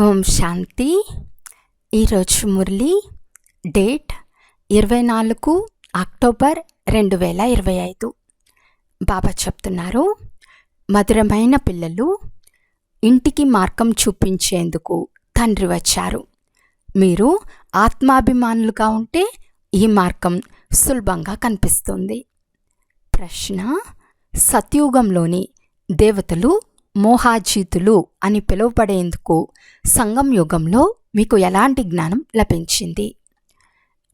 ఓం శాంతి. ఈరోజు మురళి డేట్ ఇరవై నాలుగు అక్టోబర్ రెండు వేల ఇరవై ఐదు. బాబా చెప్తున్నారు మధురమైన పిల్లలు ఇంటికి మార్గం చూపించేందుకు తండ్రి వచ్చారు. మీరు ఆత్మాభిమానులుగా ఉంటే ఈ మార్గం సులభంగా కనిపిస్తుంది. ప్రశ్న సత్యుగంలోని దేవతలు మోహాజీతులు అని పిలువబడేందుకు సంగం యుగంలో మీకు ఎలాంటి జ్ఞానం లభించింది?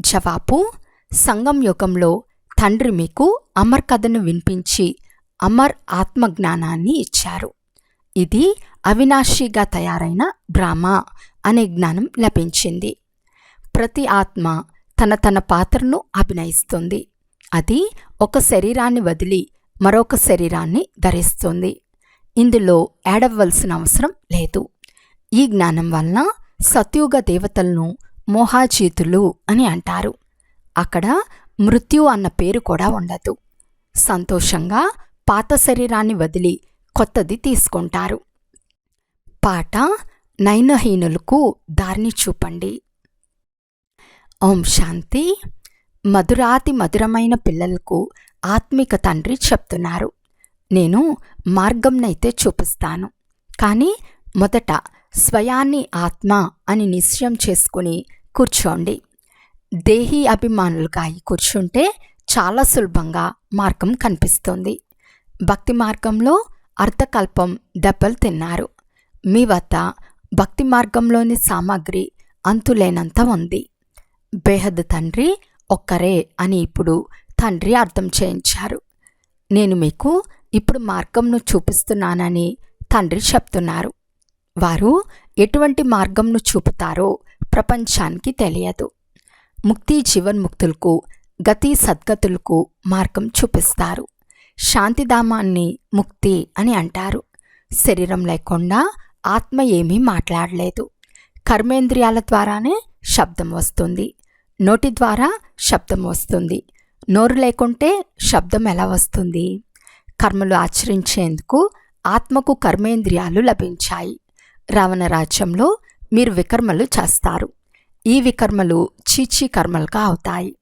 జవాబు సంగం యుగంలో తండ్రి మీకు అమర్ కథను వినిపించి అమర్ ఆత్మజ్ఞానాన్ని ఇచ్చారు. ఇది అవినాశిగా తయారైన బ్రాహ్మ అనే జ్ఞానం లభించింది. ప్రతి ఆత్మ తన తన పాత్రను అభినయిస్తుంది. అది ఒక శరీరాన్ని వదిలి మరొక శరీరాన్ని ధరిస్తుంది. ఇందులో ఏడవలసిన అవసరం లేదు. ఈ జ్ఞానం వలన సత్యుగ దేవతలను మోహాజీతులు అని అంటారు. అక్కడ మృత్యు అన్న పేరు కూడా ఉండదు. సంతోషంగా పాత శరీరాన్ని వదిలి కొత్తది తీసుకుంటారు. పాట నయనహీనులకు దారిని చూపండి. ఓం శాంతి. మధురాతి మధురమైన పిల్లలకు ఆత్మిక తండ్రి చెప్తున్నారు. నేను మార్గంనైతే చూపిస్తాను. కానీ మొదట స్వయాన్ని ఆత్మ అని నిశ్చయం చేసుకుని కూర్చోండి. దేహీ అభిమానులుగా కూర్చుంటే చాలా సులభంగా మార్గం కనిపిస్తుంది. భక్తి మార్గంలో అర్థకల్పం దెబ్బలు తిన్నారు. మీ వద్ద భక్తి మార్గంలోని సామాగ్రి అంతులేనంత ఉంది. బేహద్ తండ్రి ఒక్కరే అని ఇప్పుడు తండ్రి అర్థం చేయించారు. నేను మీకు ఇప్పుడు మార్గంను చూపిస్తున్నానని తండ్రి చెప్తున్నారు. వారు ఎటువంటి మార్గంను చూపుతారో ప్రపంచానికి తెలియదు. ముక్తి జీవన్ముక్తులకు గతి సద్గతులకు మార్గం చూపిస్తారు. శాంతిధామాన్ని ముక్తి అని అంటారు. శరీరం లేకుండా ఆత్మ ఏమీ మాట్లాడలేదు. కర్మేంద్రియాల ద్వారానే శబ్దం వస్తుంది. నోటి ద్వారా శబ్దం వస్తుంది. నోరు లేకుంటే శబ్దం ఎలా వస్తుంది? కర్మలు ఆచరించేందుకు ఆత్మకు కర్మేంద్రియాలు లభించాయి. రావణ రాజ్యంలో మీరు వికర్మలు చేస్తారు. ఈ వికర్మలు చీచీ కర్మలుగా అవుతాయి.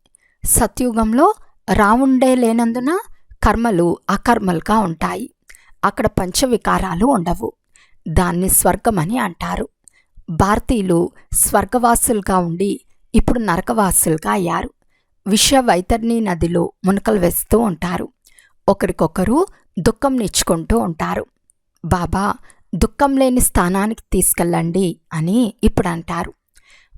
సత్యుగంలో రావుండే లేనందున కర్మలు అకర్మలుగా ఉంటాయి. అక్కడ పంచవికారాలు ఉండవు. దాన్ని స్వర్గమని అంటారు. భారతీయులు స్వర్గవాసులుగా ఉండి ఇప్పుడు నరకవాసులుగా అయ్యారు. విశ్వ వైతర్ణి నదిలో మునకలు వేస్తూ ఉంటారు. ఒకరికొకరు దుఃఖం నేర్చుకుంటూ ఉంటారు. బాబా దుఃఖం లేని స్థానానికి తీసుకెళ్ళండి అని ఇప్పుడు అంటారు.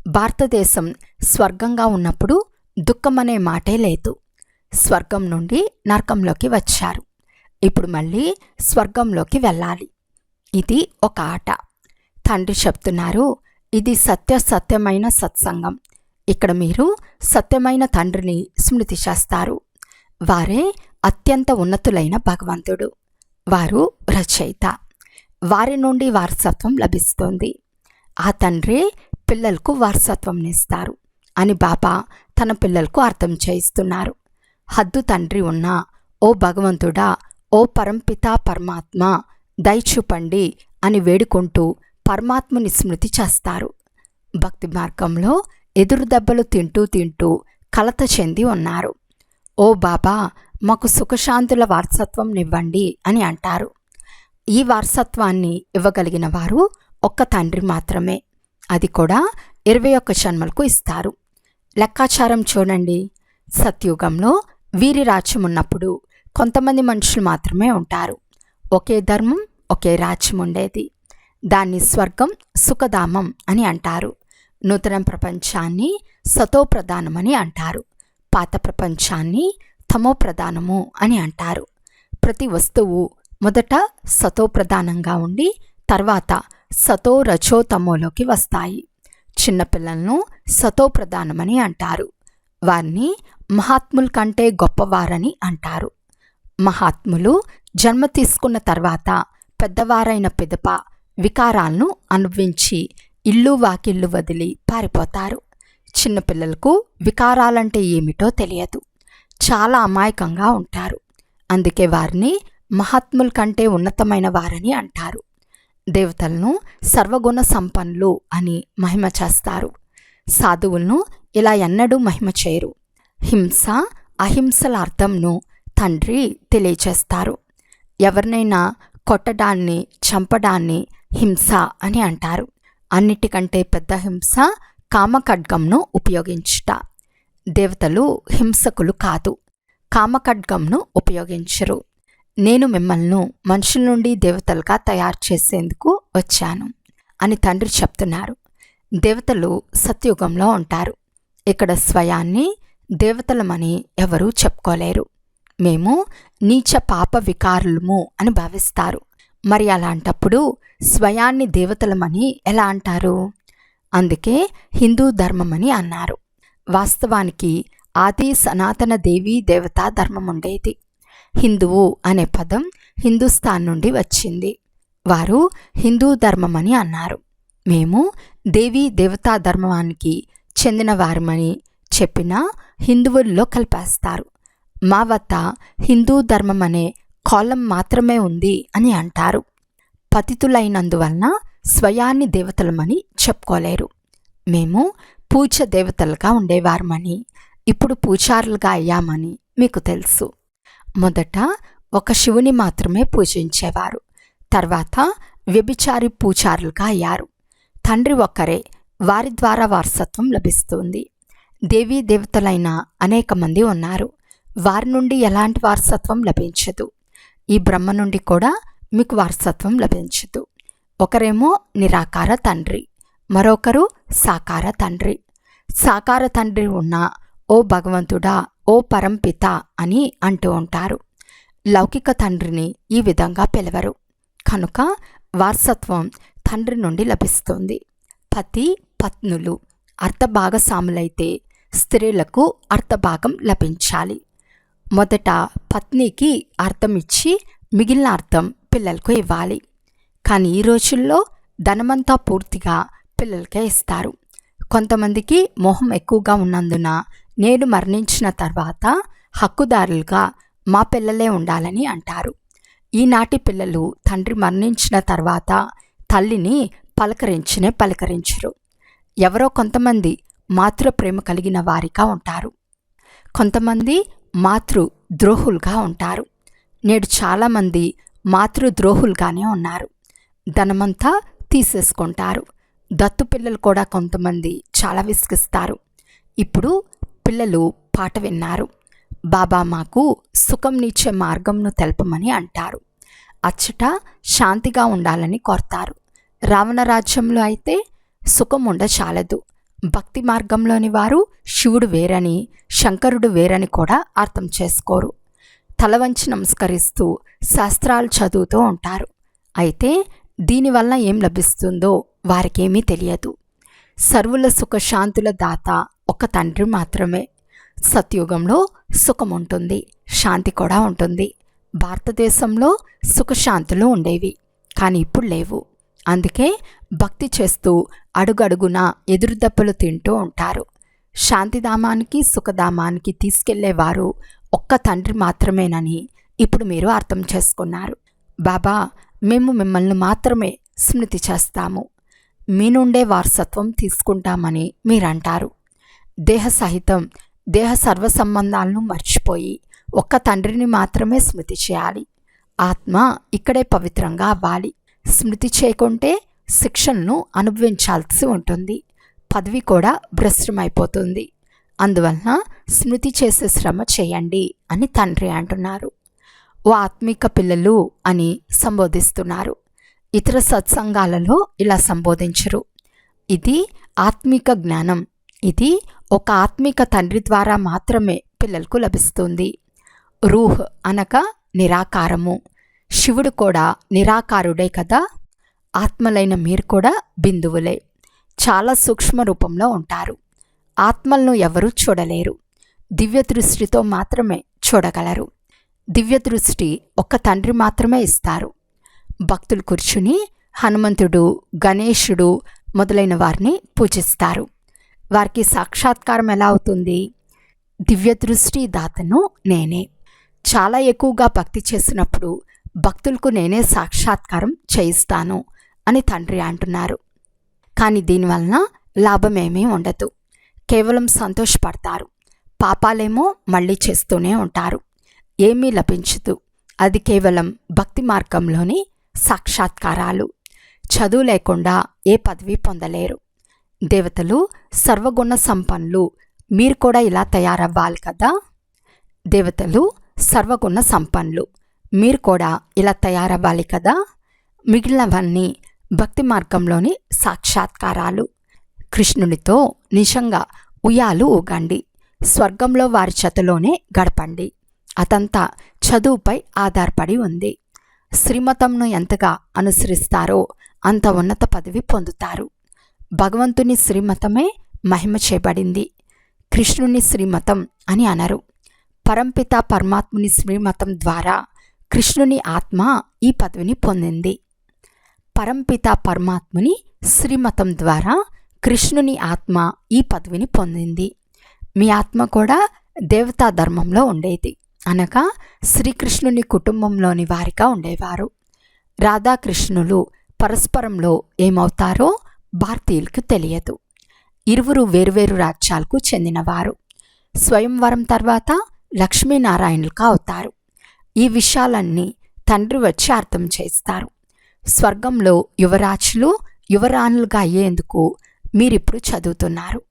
భారతదేశం స్వర్గంగా ఉన్నప్పుడు దుఃఖం అనే మాటే లేదు. స్వర్గం నుండి నరకంలోకి వచ్చారు. ఇప్పుడు మళ్ళీ స్వర్గంలోకి వెళ్ళాలి. ఇది ఒక ఆట. తండ్రి చెప్తున్నారు ఇది సత్య సత్యమైన సత్సంగం. ఇక్కడ మీరు సత్యమైన తండ్రిని స్మృతి చేస్తారు. వారే అత్యంత ఉన్నతులైన భగవంతుడు. వారు రచయిత. వారి నుండి వారసత్వం లభిస్తుంది. ఆ తండ్రి పిల్లలకు వారసత్వం ఇస్తారు అని బాబా తన పిల్లలకు అర్థం చేయిస్తున్నారు. హద్దు తండ్రి ఉన్నా ఓ భగవంతుడా ఓ పరంపితా పరమాత్మ దయచూపండి అని వేడుకుంటూ పరమాత్ముని స్మృతి చేస్తారు. భక్తి మార్గంలో ఎదురు దెబ్బలు తింటూ తింటూ కలత చెంది ఉన్నారు. ఓ బాబా మాకు సుఖశాంతుల వారసత్వం నివ్వండి అని అంటారు. ఈ వారసత్వాన్ని ఇవ్వగలిగిన వారు ఒక్క తండ్రి మాత్రమే. అది కూడా ఇరవై ఒక్క జన్మలకు ఇస్తారు. లెక్కాచారం చూడండి. సత్యుగంలో వీరి రాజ్యం ఉన్నప్పుడు కొంతమంది మనుషులు మాత్రమే ఉంటారు. ఒకే ధర్మం ఒకే రాజ్యం ఉండేది. దాన్ని స్వర్గం సుఖధామం అని అంటారు. నూతన ప్రపంచాన్ని సతో ప్రధానమని అంటారు. పాత ప్రపంచాన్ని తమో ప్రధానము అని అంటారు. ప్రతి వస్తువు మొదట సతో ప్రధానంగా ఉండి తర్వాత సతో రచో తమోలోకి వస్తాయి. చిన్నపిల్లలను సతో ప్రధానమని అంటారు. వారిని మహాత్ముల కంటే గొప్పవారని అంటారు. మహాత్ములు జన్మ తీసుకున్న తర్వాత పెద్దవారైన పిదప వికారాలను అనుభవించి ఇల్లు వాకిళ్ళు వదిలి పారిపోతారు. చిన్నపిల్లలకు వికారాలంటే ఏమిటో తెలియదు. చాలా అమాయకంగా ఉంటారు. అందుకే వారిని మహాత్ముల కంటే ఉన్నతమైన వారని అంటారు. దేవతలను సర్వగుణ సంపన్నులు అని మహిమ చేస్తారు. సాధువులను ఇలా ఎన్నడూ మహిమ చేయరు. హింస అహింసల అర్థంను తండ్రి తెలియచేస్తారు. ఎవరినైనా కొట్టడాన్ని చంపడాన్ని హింస అని అంటారు. అన్నిటికంటే పెద్ద హింస కామఖడ్గంను ఉపయోగించుట. దేవతలు హింసకులు కాదు. కామఖడ్గంను ఉపయోగించరు. నేను మిమ్మల్ని మనుషుల నుండి దేవతలుగా తయారు చేసేందుకు వచ్చాను అని తండ్రి చెప్తున్నారు. దేవతలు సత్యుగంలో ఉంటారు. ఇక్కడ స్వయాన్ని దేవతలమని ఎవరూ చెప్పుకోలేరు. మేము నీచ పాప వికారులము అని భావిస్తారు. మరి అలాంటప్పుడు స్వయాన్ని దేవతలమని ఎలా అంటారు? అందుకే హిందూ ధర్మం అని అన్నారు. వాస్తవానికి ఆది సనాతన దేవీ దేవతా ధర్మం ఉండేది హిందువు అనే పదం హిందుస్థాన్ నుండి వచ్చింది. వారు హిందూ ధర్మం అని అన్నారు. మేము దేవీ దేవతా ధర్మానికి చెందిన వారమని చెప్పినా హిందువుల్లో కలిపేస్తారు. మా వద్ద హిందూ ధర్మం అనే కాలం మాత్రమే ఉంది అని అంటారు. పతితులైనందువలన స్వయాన్ని దేవతలమని చెప్పుకోలేరు. మేము పూజ దేవతలుగా ఉండేవారమని ఇప్పుడు పూజారులుగా అయ్యామని మీకు తెలుసు. మొదట ఒక శివుని మాత్రమే పూజించేవారు. తర్వాత వ్యభిచారి పూజారులుగా అయ్యారు. తండ్రి ఒక్కరే వారి ద్వారా వారసత్వం లభిస్తుంది. దేవీ దేవతలైన అనేక మంది ఉన్నారు. వారి నుండి ఎలాంటి వారసత్వం లభించదు. ఈ బ్రహ్మ నుండి కూడా మీకు వారసత్వం లభించదు. ఒకరేమో నిరాకార తండ్రి మరొకరు సాకార తండ్రి. సాకార తండ్రి ఉన్న ఓ భగవంతుడా ఓ పరంపిత అని అంటూ ఉంటారు. లౌకిక తండ్రిని ఈ విధంగా పిలవరు. కనుక వారసత్వం తండ్రి నుండి లభిస్తుంది. పతి పత్నులు అర్థభాగస్వాములైతే స్త్రీలకు అర్థభాగం లభించాలి. మొదట పత్నికి అర్థం ఇచ్చి మిగిలిన అర్థం పిల్లలకు ఇవ్వాలి. కానీ ఈ రోజుల్లో ధనమంతా పూర్తిగా పిల్లలకే ఇస్తారు. కొంతమందికి మొహం ఎక్కువగా ఉన్నందున నేను మరణించిన తర్వాత హక్కుదారులుగా మా పిల్లలే ఉండాలని అంటారు. ఈనాటి పిల్లలు తండ్రి మరణించిన తర్వాత తల్లిని పలకరించనే పలకరించరు. ఎవరో కొంతమంది మాతృ ప్రేమ కలిగిన వారిగా ఉంటారు. కొంతమంది మాతృ ద్రోహులుగా ఉంటారు. నేడు చాలామంది మాతృ ద్రోహులుగానే ఉన్నారు. ధనమంతా తీసేసుకుంటారు. దత్తు పిల్లలు కూడా కొంతమంది చాలా విసిగిస్తారు. ఇప్పుడు పిల్లలు పాట విన్నారు. బాబా మాకు సుఖంనిచ్చే మార్గంను తెలపమని అంటారు. అచ్చట శాంతిగా ఉండాలని కోరతారు. రావణ రాజ్యంలో అయితే సుఖం ఉండ చాలదు భక్తి మార్గంలోని వారు శివుడు వేరని శంకరుడు వేరని కూడా అర్థం చేసుకోరు. తల వంచి నమస్కరిస్తూ శాస్త్రాలు చదువుతూ ఉంటారు. అయితే దీనివల్ల ఏం లభిస్తుందో వారికేమీ తెలియదు. సర్వుల సుఖశాంతుల దాత ఒక తండ్రి మాత్రమే. సత్యుగంలో సుఖం ఉంటుంది శాంతి కూడా ఉంటుంది. భారతదేశంలో సుఖశాంతులు ఉండేవి కానీ ఇప్పుడు లేవు. అందుకే భక్తి చేస్తూ అడుగడుగున ఎదురుదెబ్బలు తింటూ ఉంటారు. శాంతిధామానికి సుఖధామానికి తీసుకెళ్ళేవారు ఒక్క తండ్రి మాత్రమేనని ఇప్పుడు మీరు అర్థం చేసుకున్నారు. బాబా మేము మిమ్మల్ని మాత్రమే స్మృతి చేస్తాము. మీ నుండే వారసత్వం తీసుకుంటామని మీరంటారు. దేహ సహితం దేహ సర్వ సంబంధాలను మర్చిపోయి ఒక్క తండ్రిని మాత్రమే స్మృతి చేయాలి. ఆత్మ ఇక్కడే పవిత్రంగా అవ్వాలి. స్మృతి చేయకుంటే శిక్షణను అనుభవించాల్సి ఉంటుంది. పదవి కూడా భ్రష్టమైపోతుంది. అందువలన స్మృతి చేసే శ్రమ చేయండి అని తండ్రి అంటున్నారు. ఓ ఆత్మిక పిల్లలు అని సంబోధిస్తున్నారు. ఇతర సత్సంగాలలో ఇలా సంబోధించరు. ఇది ఆత్మిక జ్ఞానం. ఇది ఒక ఆత్మిక తండ్రి ద్వారా మాత్రమే పిల్లలకు లభిస్తుంది. రూహ్ అనగా నిరాకారము. శివుడు కూడా నిరాకారుడే కదా. ఆత్మలైన మీరు కూడా బిందువులే. చాలా సూక్ష్మ రూపంలో ఉంటారు. ఆత్మలను ఎవరూ చూడలేరు. దివ్య దృష్టితో మాత్రమే చూడగలరు. దివ్య దృష్టి ఒక్క తండ్రి మాత్రమే ఇస్తారు. భక్తులు కూర్చుని హనుమంతుడు గణేశుడు మొదలైన వారిని పూజిస్తారు. వారికి సాక్షాత్కారం ఎలా అవుతుంది? దివ్య దృష్టి దాతను నేనే. చాలా ఎక్కువగా భక్తి చేసినప్పుడు భక్తులకు నేనే సాక్షాత్కారం చేయిస్తాను అని తండ్రి అంటున్నారు. కానీ దీనివలన లాభమేమీ ఉండదు. కేవలం సంతోషపడతారు. పాపాలేమో మళ్ళీ చేస్తూనే ఉంటారు. ఏమీ లభించదు. అది కేవలం భక్తి మార్గంలోని సాక్షాత్కారాలు. చదువు లేకుండా ఏ పదవి పొందలేరు. దేవతలు సర్వగుణ సంపన్నులు. మీరు కూడా ఇలా తయారవ్వాలి కదా? దేవతలు సర్వగుణ సంపన్నులు. మీరు కూడా ఇలా తయారవ్వాలి కదా? మిగిలినవన్నీ భక్తి మార్గంలోని సాక్షాత్కారాలు. కృష్ణునితో నిజంగా ఉయ్యాలు ఊగండి. స్వర్గంలో వారి చేతలోనే గడపండి. అతంతా చదువుపై ఆధారపడి ఉంది. శ్రీమతంను ఎంతగా అనుసరిస్తారో అంత ఉన్నత పదవి పొందుతారు. భగవంతుని శ్రీమతమే మహిమ చేయబడింది. కృష్ణుని శ్రీమతం అని అనరు. పరంపిత పరమాత్ముని శ్రీమతం ద్వారా కృష్ణుని ఆత్మ ఈ పదవిని పొందింది. పరంపిత పరమాత్ముని శ్రీమతం ద్వారా కృష్ణుని ఆత్మ ఈ పదవిని పొందింది. మీ ఆత్మ కూడా దేవతా ధర్మంలో ఉండేది. అనగా శ్రీకృష్ణుని కుటుంబంలోని వారిగా ఉండేవారు. రాధాకృష్ణులు పరస్పరంలో ఏమవుతారో భారతీయులకు తెలియదు. ఇరువురు వేరువేరు రాజ్యాలకు చెందినవారు. స్వయంవరం తర్వాత లక్ష్మీనారాయణులుగా అవుతారు. ఈ విషయాలన్నీ తండ్రి వచ్చి అర్థం చేస్తారు. స్వర్గంలో యువరాజులు యువరాణులుగా అయ్యేందుకు మీరిప్పుడు చదువుతున్నారు.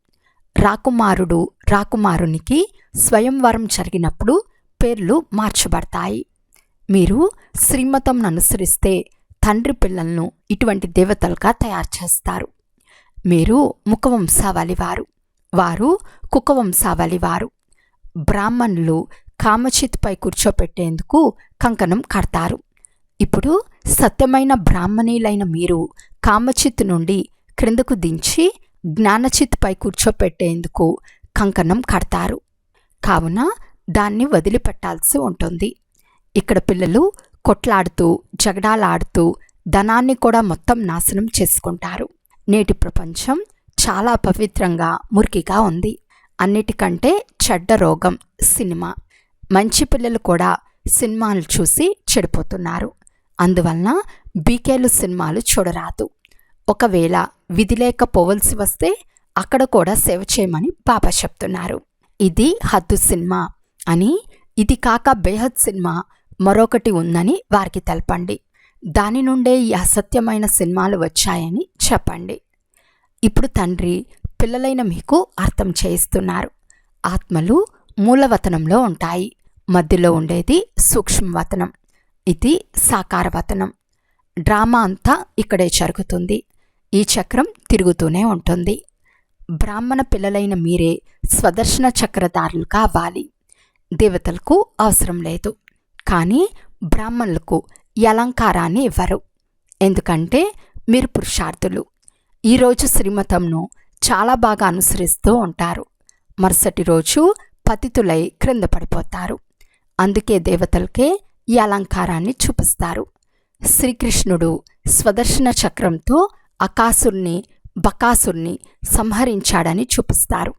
రాకుమారుడు రాకుమారునికి స్వయంవరం జరిగినప్పుడు పేర్లు మార్చబడతాయి. మీరు శ్రీమతంను అనుసరిస్తే తండ్రి పిల్లలను ఇటువంటి దేవతలుగా తయారు చేస్తారు. మీరు ముఖవంశావళి వారు. వారు కుక్కవంశావళి వారు. బ్రాహ్మణులు కామచిత్పై కూర్చోపెట్టేందుకు కంకణం కడతారు. ఇప్పుడు సత్యమైన బ్రాహ్మణీలైన మీరు కామచిత్ నుండి క్రిందకు దించి జ్ఞానచిత్పై కూర్చోపెట్టేందుకు కంకణం కడతారు. కావున దాన్ని వదిలిపెట్టాల్సి ఉంటుంది. ఇక్కడ పిల్లలు కొట్లాడుతూ జగడాలాడుతూ ధనాన్ని కూడా మొత్తం నాశనం చేసుకుంటారు. నేటి ప్రపంచం చాలా పవిత్రంగా మురికిగా ఉంది. అన్నిటికంటే చెడ్డ రోగం సినిమా. మంచి పిల్లలు కూడా సినిమాలు చూసి చెడిపోతున్నారు. అందువలన బీకేలు సినిమాలు చూడరాదు. ఒకవేళ విధి లేకపోవలసి వస్తే అక్కడ కూడా సేవ చేయమని బాబా చెప్తున్నారు. ఇది హద్దు సినిమా. అని ఇది కాక బేహద్ సినిమా మరొకటి ఉందని వారికి తెలపండి. దాని నుండే ఈ అసత్యమైన సినిమాలు వచ్చాయని చెప్పండి. ఇప్పుడు తండ్రి పిల్లలైన మీకు అర్థం చేయిస్తున్నారు. ఆత్మలు మూలవతనంలో ఉంటాయి. మధ్యలో ఉండేది సూక్ష్మవతనం. ఇది సాకారవతనం. డ్రామా అంతా ఇక్కడే జరుగుతుంది. ఈ చక్రం తిరుగుతూనే ఉంటుంది. బ్రాహ్మణ పిల్లలైన మీరే స్వదర్శన చక్రధారులు కావాలి దేవతలకు అవసరం లేదు. కానీ బ్రాహ్మణులకు ఈ అలంకారాన్ని ఇవ్వరు. ఎందుకంటే మీరు పురుషార్థులు. ఈరోజు శ్రీమతంను చాలా బాగా అనుసరిస్తూ ఉంటారు. మరుసటి రోజు పతితులై క్రింద పడిపోతారు. అందుకే దేవతలకే ఈ అలంకారాన్ని చూపిస్తారు. శ్రీకృష్ణుడు స్వదర్శన చక్రంతో అకాసుర్ని బకాసుర్ని సంహరించాడని చూపిస్తారు.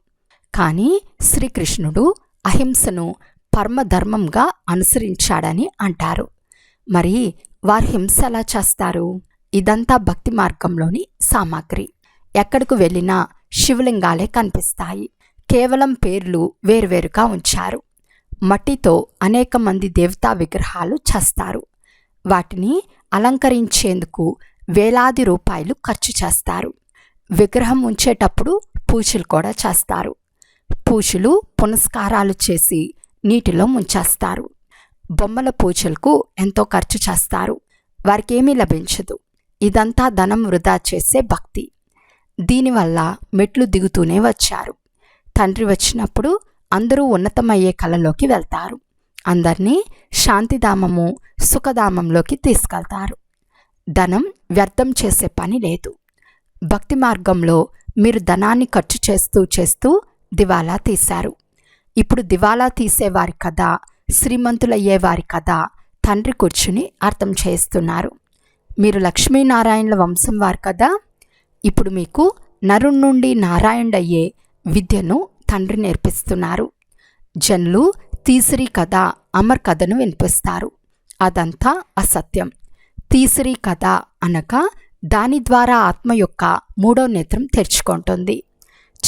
కానీ శ్రీకృష్ణుడు అహింసను పరమధర్మంగా అనుసరించాడని అంటారు. మరి వారు హింస ఎలా చేస్తారు? ఇదంతా భక్తి మార్గంలోని సామాగ్రి. ఎక్కడికి వెళ్ళినా శివలింగాలే కనిపిస్తాయి. కేవలం పేర్లు వేరువేరుగా ఉంచారు. మట్టితో అనేక మంది దేవతా విగ్రహాలు చేస్తారు. వాటిని అలంకరించేందుకు వేలాది రూపాయలు ఖర్చు చేస్తారు. విగ్రహం ఉంచేటప్పుడు పూజలు కూడా చేస్తారు. పూజలు పునస్కారాలు చేసి నీటిలో ముంచేస్తారు. బొమ్మల పూజలకు ఎంతో ఖర్చు చేస్తారు. వారికి ఏమీ లభించదు. ఇదంతా ధనం వృధా చేసే భక్తి. దీనివల్ల మెట్లు దిగుతూనే వచ్చారు. తండ్రి వచ్చినప్పుడు అందరూ ఉన్నతమయ్యే కళలోకి వెళ్తారు. అందరినీ శాంతిధామము సుఖధామంలోకి తీసుకెళ్తారు. ధనం వ్యర్థం చేసే పని లేదు. భక్తి మార్గంలో మీరు ధనాన్ని ఖర్చు చేస్తూ చేస్తూ దివాలా తీశారు. ఇప్పుడు దివాలా తీసేవారి కథ శ్రీమంతులయ్యేవారి కథ తండ్రి కూర్చుని అర్థం చేస్తున్నారు మీరు లక్ష్మీనారాయణుల వంశం వారు కదా ఇప్పుడు మీకు నరుణ్ నుండి నారాయణుడయ్యే విద్యను తండ్రి నేర్పిస్తున్నారు. జనులు తీసిరి కథ అమర్ కథను వినిపిస్తారు. అదంతా అసత్యం. తీసిరి కథ అనగా దాని ద్వారా ఆత్మ యొక్క మూడో నేత్రం తెరుచుకుంటుంది.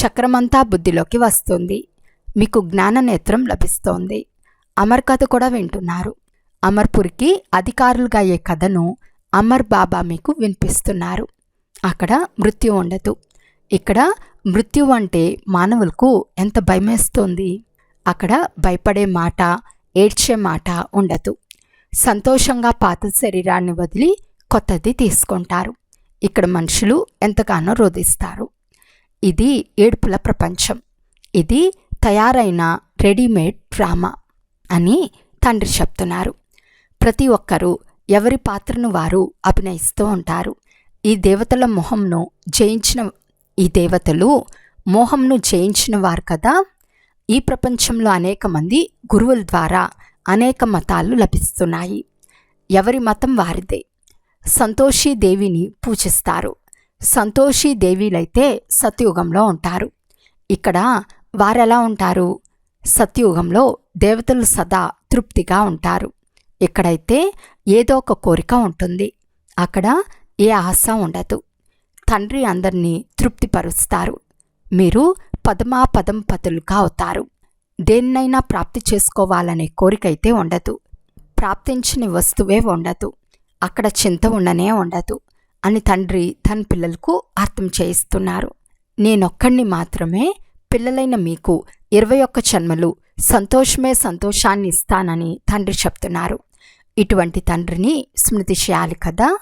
చక్రమంతా బుద్ధిలోకి వస్తుంది. మీకు జ్ఞాన నేత్రం లభిస్తోంది. అమర్ కథ కూడా వింటున్నారు. అమర్పురికి అధికారులుగా అయ్యే కథను అమర్ బాబా మీకు వినిపిస్తున్నారు. అక్కడ మృత్యు ఉండదు. ఇక్కడ మృత్యు అంటే మానవులకు ఎంత భయమేస్తోంది? అక్కడ భయపడే మాట ఏడ్చే మాట ఉండదు. సంతోషంగా పాత శరీరాన్ని వదిలి కొత్తది తీసుకుంటారు. ఇక్కడ మనుషులు ఎంతగానో రోధిస్తారు. ఇది ఏడుపుల ప్రపంచం. ఇది తయారైన రెడీమేడ్ డ్రామా అని తండ్రి చెప్తున్నారు. ప్రతి ఒక్కరూ ఎవరి పాత్రను వారు అభినయిస్తూ ఉంటారు. ఈ దేవతల మొహంను జయించిన ఈ దేవతలు మోహంను జయించిన వారు కదా? ఈ ప్రపంచంలో అనేక మంది గురువుల ద్వారా అనేక మతాలు లభిస్తున్నాయి. ఎవరి మతం వారిదే. సంతోషి దేవిని పూజిస్తారు. సంతోషి దేవీలైతే సత్యుగంలో ఉంటారు. ఇక్కడ వారెలా ఉంటారు? సత్యుగంలో దేవతలు సదా తృప్తిగా ఉంటారు. ఇక్కడైతే ఏదో ఒక కోరిక ఉంటుంది. అక్కడ ఏ ఆశ ఉండదు. తండ్రి అందరినీ తృప్తిపరుస్తారు. మీరు పదమా పదం పతులుగా అవుతారు. దేన్నైనా ప్రాప్తి చేసుకోవాలనే కోరిక అయితే ఉండదు. ప్రాప్తించని వస్తువే ఉండదు. అక్కడ చింత ఉండనే ఉండదు. అని తండ్రి తన పిల్లలకు అర్థం చేయిస్తున్నారు. నేనొక్కడిని మాత్రమే పిల్లలైన మీకు ఇరవై ఒక్క జన్మలు సంతోషమే సంతోషాన్ని ఇస్తానని తండ్రి చెప్తున్నారు. ఇటువంటి తండ్రిని స్మృతి చేయాలి కదా.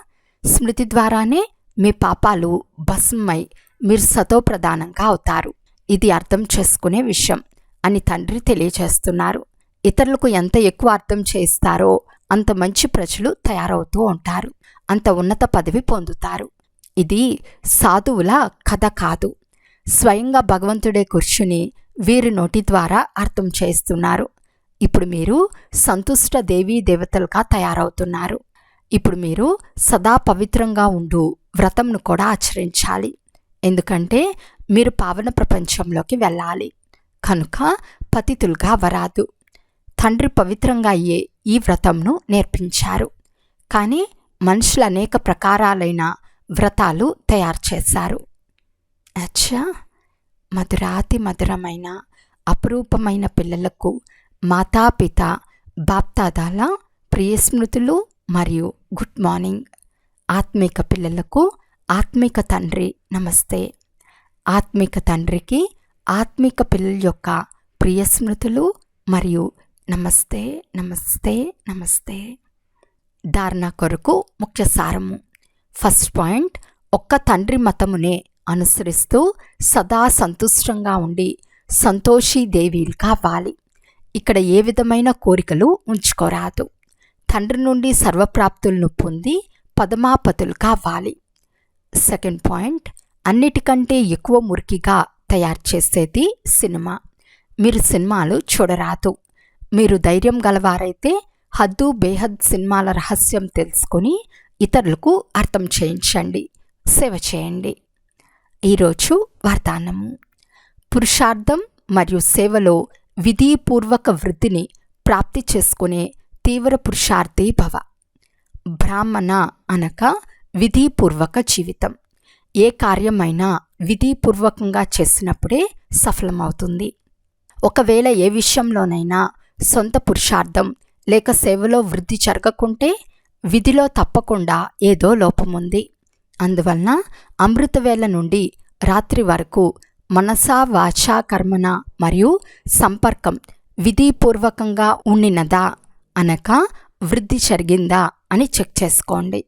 స్మృతి ద్వారానే మీ పాపాలు భస్మై మీరు సతోప్రధానంగా అవుతారు. ఇది అర్థం చేసుకునే విషయం అని తండ్రి తెలియజేస్తున్నారు. ఇతరులకు ఎంత ఎక్కువ అర్థం చేస్తారో అంత మంచి ప్రజలు తయారవుతూ ఉంటారు. అంత ఉన్నత పదవి పొందుతారు. ఇది సాధువుల కథ కాదు. స్వయంగా భగవంతుడే కూర్చుని వీరి నోటి ద్వారా అర్థం చేస్తున్నారు. ఇప్పుడు మీరు సంతుష్ట దేవీ దేవతలుగా తయారవుతున్నారు. ఇప్పుడు మీరు సదా పవిత్రంగా ఉండు వ్రతంను కూడా ఆచరించాలి. ఎందుకంటే మీరు పావన ప్రపంచంలోకి వెళ్ళాలి. కనుక పతితులుగా వరాదు. తండ్రి పవిత్రంగా అయ్యే ఈ వ్రతంను నేర్పించారు. కానీ మనుషులు అనేక ప్రకారాలైన వ్రతాలు తయారు చేశారు. అచ్చా! మధురాతి మధురమైన అపురూపమైన పిల్లలకు మాతాపిత బాప్తాదాల ప్రియస్మృతులు మరియు గుడ్ మార్నింగ్. ఆత్మిక పిల్లలకు ఆత్మిక తండ్రి నమస్తే. ఆత్మిక తండ్రికి ఆత్మిక పిల్లల యొక్క ప్రియస్మృతులు మరియు నమస్తే నమస్తే నమస్తే. ధారణ కొరకు ముఖ్య సారము. ఫస్ట్ పాయింట్ ఒక్క తండ్రి మతమునే అనుసరిస్తూ సదా సంతుష్టంగా ఉండి సంతోషి దేవీలు కావాలి. ఇక్కడ ఏ విధమైన కోరికలు ఉంచుకోరాదు. తండ్రి నుండి సర్వప్రాప్తులను పొంది పదమాపతులు కావాలి. సెకండ్ పాయింట్ అన్నిటికంటే ఎక్కువ మురికిగా తయారు చేసేది సినిమా. మీరు సినిమాలు చూడరాదు. మీరు ధైర్యం గలవారైతే హద్దు బేహద్ సినిమాల రహస్యం తెలుసుకొని ఇతరులకు అర్థం చేయించండి. సేవ చేయండి. ఈరోజు వార్తాన్నము పురుషార్థం మరియు సేవలో విధిపూర్వక వృద్ధిని ప్రాప్తి చేసుకునే తీవ్ర పురుషార్థి భవ. బ్రాహ్మణ అనక విధిపూర్వక జీవితం. ఏ కార్యమైనా విధిపూర్వకంగా చేసినప్పుడే సఫలమవుతుంది. ఒకవేళ ఏ విషయంలోనైనా సొంత పురుషార్థం లేక సేవలో వృద్ధి జరగకుంటే విధిలో తప్పకుండా ఏదో లోపముంది. అందువలన అమృతవేళ నుండి రాత్రి వరకు మనసా వాచా కర్మన మరియు సంపర్కం విధిపూర్వకంగా ఉండినదా అనక వృద్ధి జరిగిందా అని చెక్ చేసుకోండి.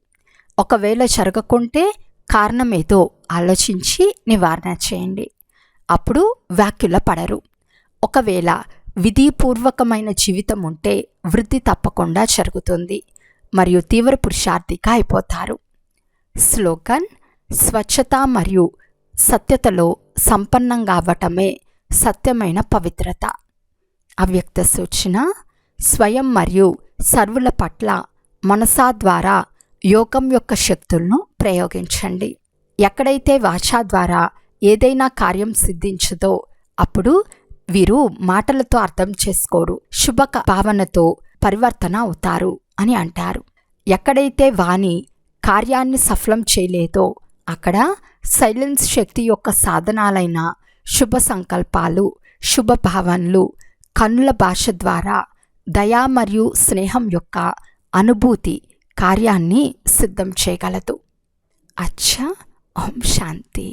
ఒకవేళ జరగకుంటే కారణం ఏదో ఆలోచించి నివారణ చేయండి. అప్పుడు వ్యాఖ్యుల పడరు. ఒకవేళ విధిపూర్వకమైన జీవితం ఉంటే వృద్ధి తప్పకుండా జరుగుతుంది మరియు తీవ్ర పురుషార్థిగా అయిపోతారు. స్లోగన్ స్వచ్ఛత మరియు సత్యతలో సంపన్నంగా అవ్వటమే సత్యమైన పవిత్రత. అవ్యక్త సూచన స్వయం మరియు సర్వుల పట్ల మనసా ద్వారా యోగం యొక్క శక్తులను ప్రయోగించండి. ఎక్కడైతే వాచా ద్వారా ఏదైనా కార్యం సిద్ధించదో అప్పుడు వీరు మాటలతో అర్థం చేసుకోరు శుభక భావనతో పరివర్తన అవుతారు అని అంటారు. ఎక్కడైతే వాణి కార్యాన్ని సఫలం చేయలేదో అక్కడ సైలెన్స్ శక్తి యొక్క సాధనాలైన శుభ సంకల్పాలు శుభ భావనలు కన్నుల భాష ద్వారా దయా మరియు స్నేహం యొక్క అనుభూతి కార్యాన్ని సిద్ధం చేయగలదు. అచ్చా! ఓం శాంతి.